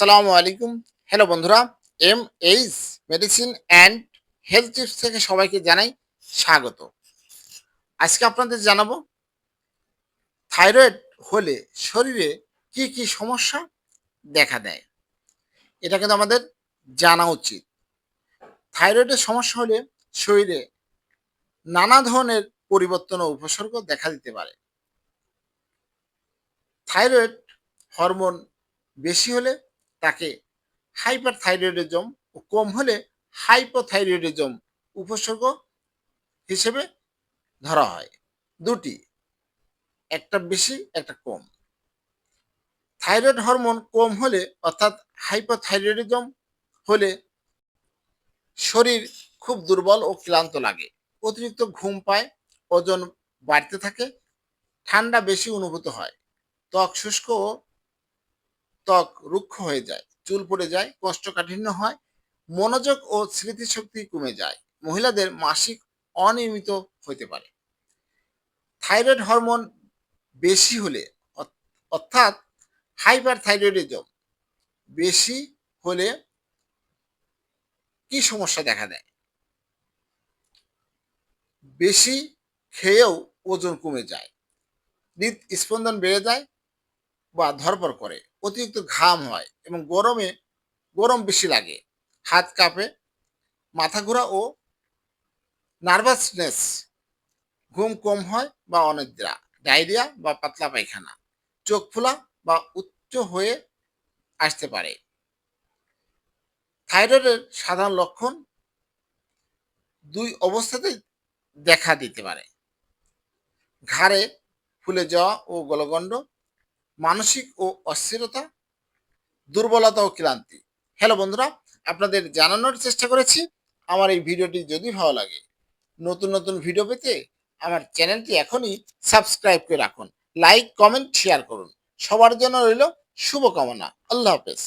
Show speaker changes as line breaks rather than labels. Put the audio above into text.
আসসালামু আলাইকুম। হ্যালো বন্ধুরা M H medicine and health tips থেকে সবাইকে জানাই স্বাগত। আজকে আপনাদের জানাব, থাইরয়েড হলে শরীরে কি কি সমস্যা দেখা দেয়? এটা কিন্তু আমাদের জানা উচিত। থাইরয়েডের সমস্যা হলে শরীরে নানা ধরনের পরিবর্তন ও উপসর্গ দেখা দিতে পারে। থাইরয়েড হরমোন বেশি হলে তাকে হাইপার থাইরয়েডিজম ও কম হলে হাইপোথাইরয়েডিজম উপসর্গ হিসেবে ধরা হয়। দুটি, একটা বেশি, একটা কম। থাইরয়েড হরমোন কম হলে, অর্থাৎ হাইপোথাইরয়েডিজম হলে শরীর খুব দুর্বল ও ক্লান্ত লাগে। অতিরিক্ত ঘুম পায়, ওজন বাড়তে থাকে, ঠান্ডা বেশি অনুভূত হয়। ত্বক শুষ্ক ও ত্বক রুক্ষ হয়ে যায়, চুল পড়ে যায় কোষ্ঠকাঠিন্য হয়, মনোযোগ ও স্মৃতিশক্তি কমে যায়। মহিলাদের মাসিক অনিয়মিত হতে পারে। থাইরয়েড হরমোন বেশি হলে, অর্থাৎ হাইপার থাইরয়েডিজম বেশি হলে কি সমস্যা দেখা দেয়? বেশি খেয়েও ওজন কমে যায়, হৃদস্পন্দন বেড়ে যায় বা ধরপড় করে। অতিরিক্ত ঘাম হয় এবং গরমে গরম বেশি লাগে। হাত কাঁপে, মাথা ঘোরা ও নার্ভাসনেস ঘুম কম হয় বা অনিদ্রা, ডায়রিয়া বা পাতলা পায়খানা, চোখ ফোলা বা উচ্চ হয়ে আসতে পারে। থাইরয়েডের সাধারণ লক্ষণ দুই অবস্থাতেই দেখা দিতে পারে। ঘাড়ে ফুলে যাওয়া ও গলগণ্ড মানসিক ও অস্থিরতা, দুর্বলতা ও ক্লান্তি। হ্যালো বন্ধুরা, আপনাদের জানানোর চেষ্টা করেছি, আমার এই ভিডিওটি যদি ভালো লাগে। নতুন নতুন ভিডিও পেতে আমার চ্যানেলটি এখনই সাবস্ক্রাইব করে রাখুন। লাইক কমেন্ট শেয়ার করুন। সবার জন্য রইল শুভকামনা। আল্লাহ হাফেজ।